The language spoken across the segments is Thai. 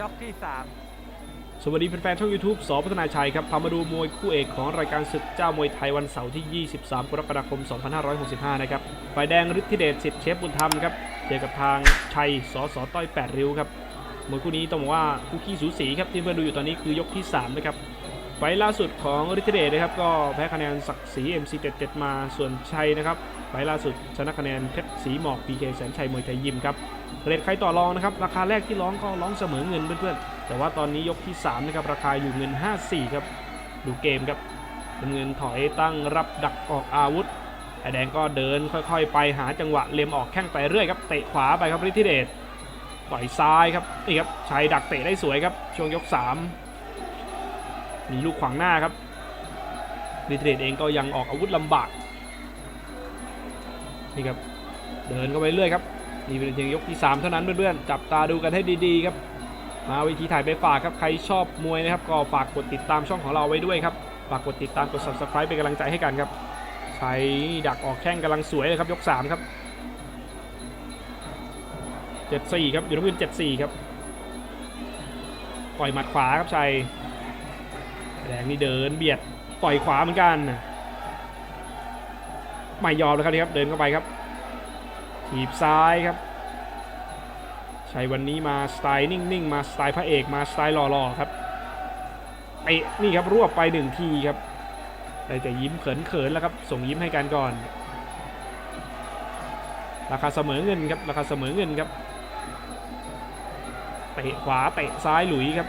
ยกที่สามสวัสดีแฟนๆช่อง YouTube สอพัฒนาชัยครับ พามาดูมวยคู่เอกของรายการศึกเจ้ามวยไทยวันเสาร์ที่ 23 กรกฎาคม 2565 นะครับ ฝ่ายแดงฤทธิเดชสิทธิ์เชฟบุญธรรมครับ เจอกับทางชัยสอสอต้อย 8 ริ้วครับ มวยคู่นี้ต้องบอกว่าคู่ขี้สูสีครับที่เพื่อนดูอยู่ตอนนี้คือยกที่ 3 นะครับไฟล์ล่าสุดของฤทธิเดชนะครับก็แพ้คะแนนศักดิ์ศรี MC77 มาส่วนชัยนะครับไฟล์ล่าสุดชนะคะแนนเพชรศรีหมอก PK แสนชัยมวยไทยยิมครับ เรทใครต่อรองนะครับ ราคาแรกที่ร้องก็ร้องเสมอเงินเพื่อนๆ แต่ว่าตอนนี้ยกที่ 3 นะครับ ราคาอยู่เงิน 54 ครับ ดูเกมครับเงินถอยตั้งรับดักออกอาวุธไอแดงก็เดินค่อยๆ ไปหาจังหวะเล็มออกแข้งไปเรื่อยครับ เตะขวาไปครับฤทธิเดชต่อยซ้ายครับนี่ครับชัยดักเตะได้สวยครับ ช่วงยก 3 มีลูกขวางหน้าครับฤทธิเดชเองก็ยังออกอาวุธลำบากนี่ครับเดินเข้าไปเรื่อยครับ นี่เป็นเพียงยกที่ 3 เท่านั้นเพื่อนๆจับตาดูกันให้ดีๆครับ มาวิธีถ่ายไปฝากครับใครชอบมวยนะครับ ก็ฝากกดติดตามช่องของเราไว้ด้วยครับฝากกดติดตามกด subscribe เป็นกำลังใจให้กันครับใช้ดักออกแข้งกำลังสวยเลยครับยก 3 ครับ74ครับอยู่น้ำเงิน74ครับต่อยหมัดขวาครับชัยแดงนี่เดินเบียดต่อยขวาเหมือนกันไม่ยอมแล้วครับนี่ครับเดินเข้าไปครับถีบซ้ายครับ ชัยวันนี้มาสไตล์นิ่งๆ มาสไตล์พระเอกมาสไตล์หล่อๆครับไอ้นี่ครับรวบไปหนึ่งทีครับได้แต่ยิ้มเขินๆแล้วครับ ส่งยิ้มให้กันก่อน ราคาเสมอเงินครับราคาเสมอเงินครับเตะขวาเตะซ้ายหลุยครับ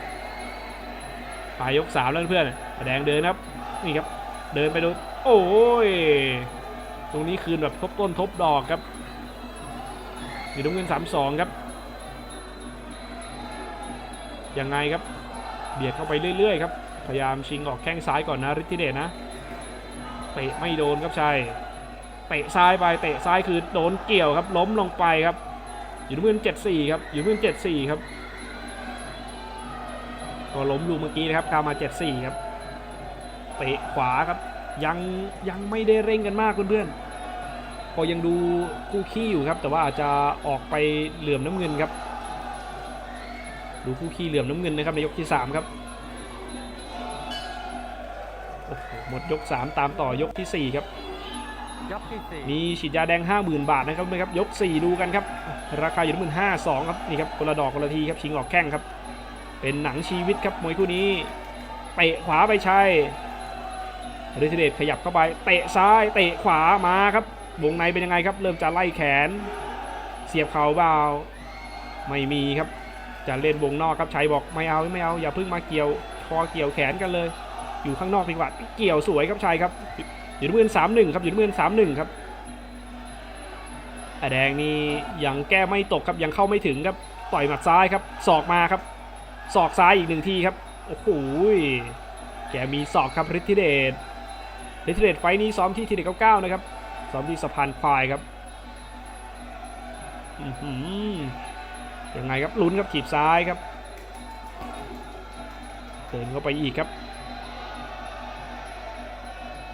ปลายยกสามแล้วเพื่อนๆแดงเดินครับนี่ครับ เดินไปโดนโอ้ยตรงนี้คืนแบบทบต้นทบดอกครับมีน้ำเงินสามสองครับ ยังไงครับ เบียดเข้าไปเรื่อยๆครับพยายามชิงออกแข้งซ้ายก่อนนะฤทธิเดชนะเตะไม่โดนครับชัยเตะซ้ายไปเตะซ้ายคือโดนเกี่ยวครับ ล้มลงไปครับ อยู่น้ำเงินเจ็ดสี่ครับอยู่น้นเจ็ดสี่ครับก็ล้มลูกเมื่อกี้นะครับกามาเจ็ดสี่ครับเตะขวาครับยังยังไม่ได้เร่งกันมากเพื่อนๆก็ยังดูคู่ขี้อยู่ครับ แต่ว่าอาจจะออกไปเหลื่อมน้ำเงินครับ ดูคู่ขี้เหลื่อมน้ำเงินนะครับในยกที่ 3 ครับโอ้โหหมดยก 3 ตามต่อยกทีสี่ 4 ครับ ยกที่สี่มีฉีดยาแดง 50,000 บาทนะครับนะครับยก 4 ดูกันครับ ราคาอยู่ที่หมื่นห้าสองครับนี่ครับคนละดอกคนละทีครับชิงออกแข้งครับ เป็นหนังชีวิตครับมวยคู่นี้เตะขวาไปชัยฤทธิเดชขยับเข้าไปเตะซ้ายเตะขวามาครับวงในเป็นยังไงครับ เริ่มจะไล่แขน เสียบเข่าเบาไม่มีครับ จะเล่นวงนอกครับชัยบอกไม่เอาไม่เอาอย่าเพิ่งมาเกี่ยวคอเกี่ยวแขนกันเลย อยู่ข้างนอกดีกว่าเกี่ยวสวยครับชัยครับอยู่ที่มือสามหนึ่งครับอยู่ที่มือสามหนึ่งครับแดงนี่ยังแก้ไม่ตกครับยังเข้าไม่ถึงครับต่อยหมัดซ้ายครับศอกมาครับศอกซ้ายอีกหนึ่งทีครับโอ้โหแกมีศอกครับฤทธิเดชฤทธิเดชไฟท์นี้ซ้อมที่ทีเด็กเก้านะครับซ้อมที่สะพานควายครับอื้อหือ ยังไงครับลุ้นครับถีบซ้ายครับเดินเข้าไปอีกครับ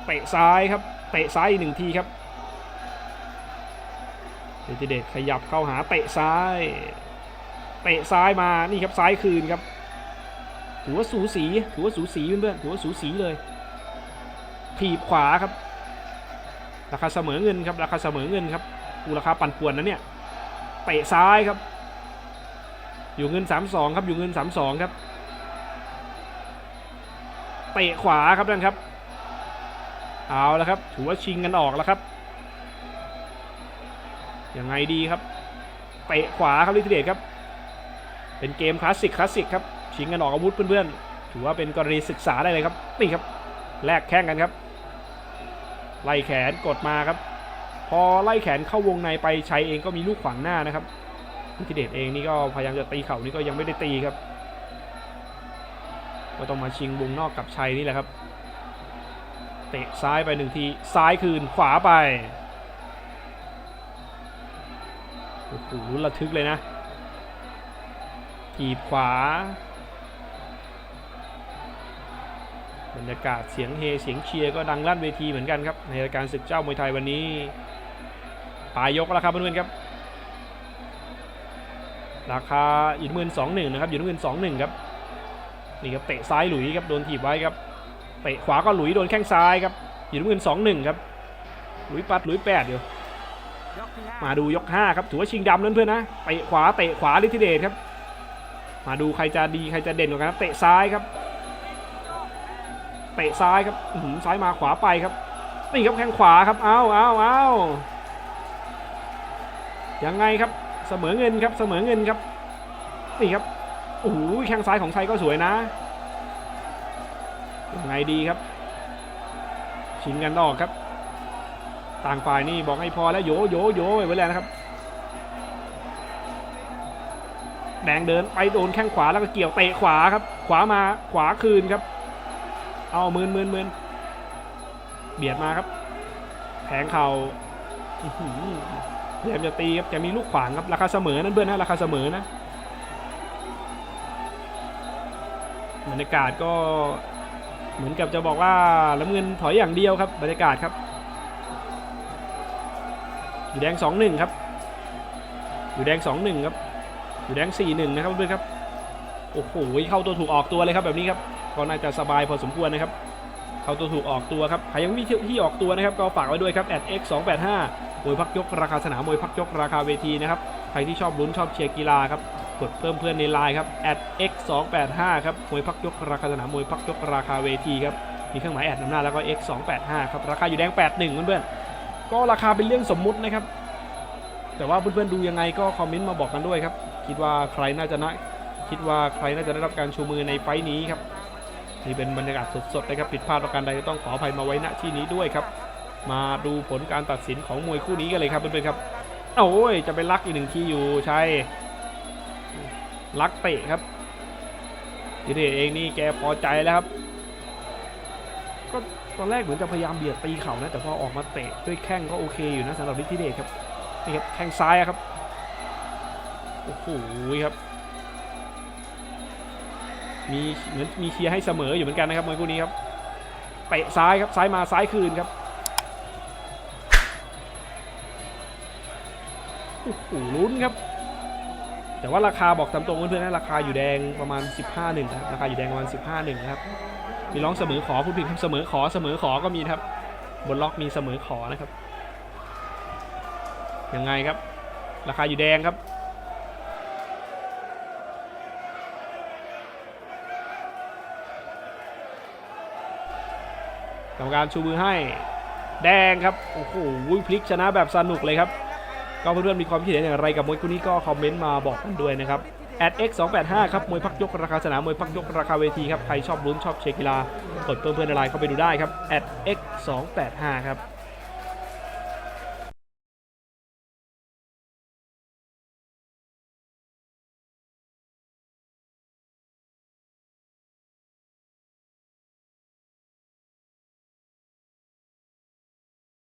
เตะซ้ายครับเตะซ้ายอีกหนึ่งทีครับฤทธิเดชขยับเข้าหาเตะซ้ายเตะซ้ายมานี่ครับซ้ายคืนครับถือว่าสูสีถือว่าสูสีเพื่อนๆถือว่าสูสีเลยถีบขวาครับ ราคาเสมอเงินครับราคาเสมอเงินครับอูราคาปั่นป่วนนะเนี่ยเตะซ้ายครับ อยู่เงิน 32 ครับอยู่เงิน 32 ครับ เตะขวาครับนั่นครับ เอาแล้วครับ ถือว่าชิงกันออกแล้วครับ ยังไงดีครับ เตะขวาครับลิทเดชครับ เป็นเกมคลาสสิกคลาสสิกครับ ชิงกันออกอาวุธเพื่อนๆ ถือว่าเป็นกรณีศึกษาได้เลยครับ นี่ครับ แลกแข้งกันครับ ไล่แขนกดมาครับ พอไล่แขนเข้าวงในไปชัยเองก็มีลูกขวางหน้านะครับ ลิทธิเดชเองนี่ก็พยายามจะตีเข่านี่ก็ยังไม่ได้ตีครับ ก็ต้องมาชิงวงนอกกับชัยนี่แหละครับ เตะซ้ายไปหนึ่งที ซ้ายคืนขวาไปโอ้โหระทึกเลยนะถีบขวา บรรยากาศเสียงเฮเสียงเชียร์ก็ดังลั่นเวทีเหมือนกันครับ ในรายการศึกเจ้ามวยไทยวันนี้ปลายยกแล้วครับเพื่อนๆครับ ราคาอยู่หมื่นสองหนึ่งนะครับอยู่หมื่นสองหนึ่งครับนี่ครับเตะซ้ายหลุยครับโดนถีบไว้ครับเตะขวาก็หลุยโดนแข้งซ้ายครับอยู่หมื่นสองหนึ่งครับหลุยปัดหลุยแปดเดียวยกที่ห้ามาดูยก5ครับถือว่าชิงดำนั่นเพื่อนนะเตะขวาเตะขวาลิทิเดชครับ มาดูใครจะดีใครจะเด่นกว่ากันนะเตะซ้ายครับเตะซ้ายครับหือซ้ายมาขวาไปครับนี่ครับแข้งขวาครับเอาเอาเอายังไงครับ เสมอเงินครับเสมอเงินครับนี่ครับโอ้โหแข้งซ้ายของชัยก็สวยนะยังไงดีครับ ชิงกันออกครับ ต่างฝ่ายนี่บอกให้พอแล้วโยโยโยไปแล้วนะครับ แดงเดินไปโดนแข้งขวาแล้วก็เกี่ยวเตะขวาครับ ขวามาขวาคืนครับ เอามืนมืนมืนเบียดมาครับ แผงเข่า ยายามจะตีครับจะมีลูกขวางครับราคาเสมอนั่นเพื่อนนะราคาเสมอนะบรรยากาศก็เหมือนกับจะบอกว่าล้ำเงินถอยอย่างเดียวครับบรรยากาศครับอยู่แดง 2-1 ครับ อยู่แดง 2-1 ครับ อยู่แดง 4-1 นะครับเพื่อนครับ โอ้โห เข้าตัวถูกออกตัวเลยครับแบบนี้ครับ ก็น่าจะสบายพอสมควรนะครับ เข้าตัวถูกออกตัวครับ ใครยังม่มีที่ออกตัวนะครับ ก็ฝากไว้ด้วยครับ x 2 8 5 วยพักยกราคาสนามมวยพักยกราคาเวทีนะครับใครที่ชอบลุ้นชอบเชียร์กีฬาครับกดเพิ่มเพื่อนในไลน์ครับ x 2 8 5ครับมวยพักยกราคาสนามมวยพักยกราคาเวทีครับมีเครื่องหมายแอดนำหน้าแล้วก็ x 2 8 5ครับราคาอยู่แดง 81เพื่อนๆก็ราคาเป็นเรื่องสมมุตินะครับแต่ว่าเพื่อนๆดูยังไงก็คอมเมนต์มาบอกกันด้วยครับคิดว่าใครน่าจะนะคิดว่าใครน่าจะได้รับการชูมือในไฟท์นี้ครับนี่เป็นบรรยากาศสดๆนะครับผิดพลาดประการใดก็ต้องขออภัยมาไว้ณที่นี้ด้วยครับ มาดูผลการตัดสินของมวยคู่นี้กันเลยครับเพื่อนๆครับโอ้ยจะไปลักอีกหนึ่งทีอยู่ใช่ลักเตะครับทีเดชเองนี่แกพอใจแล้วครับ ก็ตอนแรกเหมือนจะพยายามเบียดตีเข่านะแต่พอออกมาเตะด้วยแข้งก็โอเคอยู่นะสำหรับทิเดชครับนี่ครับแข้งซ้ายครับโอ้โหครับมีเหมือนมีเชียร์ให้เสมออยู่เหมือนกันนะครับมวยคู่นี้ครับเตะซ้ายครับซ้ายมาซ้ายคืนครับ โอ้โหลุ้นครับ แต่ว่าราคาบอกตามตรงเพื่อนๆนะราคาอยู่แดงประมาณ 15หนึ่งครับราคาอยู่แดงประมาณ 15หนึ่งนะครับมีร้องเสมอขอพูดผิดครับเสมอขอเสมอขอก็มีครับ บนล็อกมีเสมอขอนะครับยังไงครับ ราคาอยู่แดงครับกรรมการชูมือให้ แดงครับ โอ้โหพลิกชนะแบบสนุกเลยครับ ก็เพื่อนๆมีความคิดเห็นอย่างไรกับมวยคู่นี้ก็คอมเมนต์มาบอกกันด้วยนะครับ x 2 8 5ครับ มวยพักยกราคาสนาม มวยพักยกราคาเวทีครับ ใครชอบลุ้นชอบเชียร์กีฬากดเพื่อนๆในไลน์เข้าไปดูได้ครับ x 2 8 5ครับ